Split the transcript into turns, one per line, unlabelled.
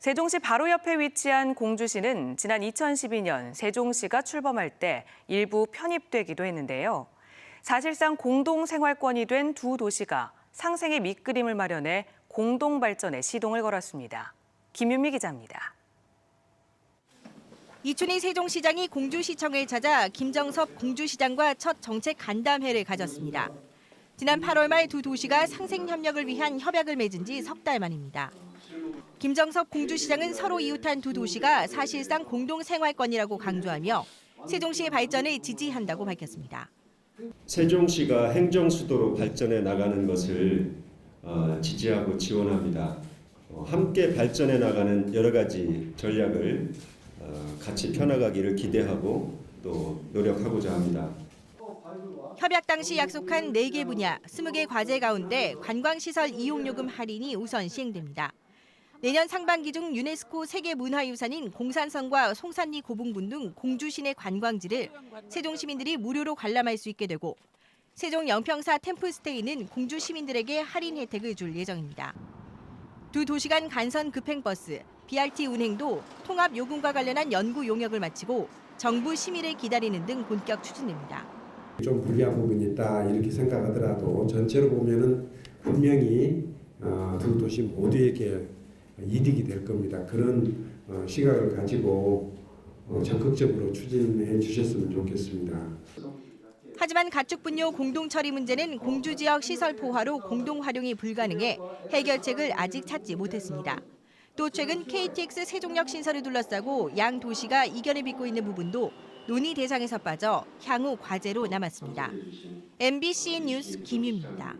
세종시 바로 옆에 위치한 공주시는 지난 2012년 세종시가 출범할 때 일부 편입되기도 했는데요. 사실상 공동 생활권이 된 두 도시가 상생의 밑그림을 마련해 공동 발전에 시동을 걸었습니다. 김윤미 기자입니다.
이춘희 세종시장이 공주시청을 찾아 김정섭 공주시장과 첫 정책 간담회를 가졌습니다. 지난 8월 말 두 도시가 상생 협력을 위한 협약을 맺은 지 석 달 만입니다. 김정섭 공주시장은 서로 이웃한 두 도시가 사실상 공동 생활권이라고 강조하며 세종시의 발전을 지지한다고 밝혔습니다.
세종시가 행정 수도로 발전해 나가는 것을 어, 지지하고 지원합니다. 어, 함께 발전해 나가는 여러 가지 전략을 어, 같이 펴나가기를 기대하고 또 노력하고자 합니다.
협약 당시 약속한 4개 분야, 20개 과제 가운데 관광시설 이용요금 할인이 우선 시행됩니다. 내년 상반기 중 유네스코 세계 문화유산인 공산성과 송산리 고봉분 등 공주시내 관광지를 세종 시민들이 무료로 관람할 수 있게 되고 세종 영평사 템플스테이는 공주 시민들에게 할인 혜택을 줄 예정입니다. 두 도시간 간선 급행버스, BRT 운행도 통합 요금과 관련한 연구 용역을 마치고 정부 심의를 기다리는 등 본격 추진됩니다.
좀 불리한 부분이 있다 이렇게 생각하더라도 전체로 보면은 분명히 어, 두 도시 모두에게 이득이 될 겁니다. 그런 어, 시각을 가지고 어, 적극적으로 추진해 주셨으면 좋겠습니다.
하지만 가축 분뇨 공동 처리 문제는 공주 지역 시설 포화로 공동 활용이 불가능해 해결책을 아직 찾지 못했습니다. 또 최근 KTX 세종역 신설을 둘러싸고 양 도시가 이견을 빚고 있는 부분도 논의 대상에서 빠져 향후 과제로 남았습니다. MBC 뉴스 김유입니다.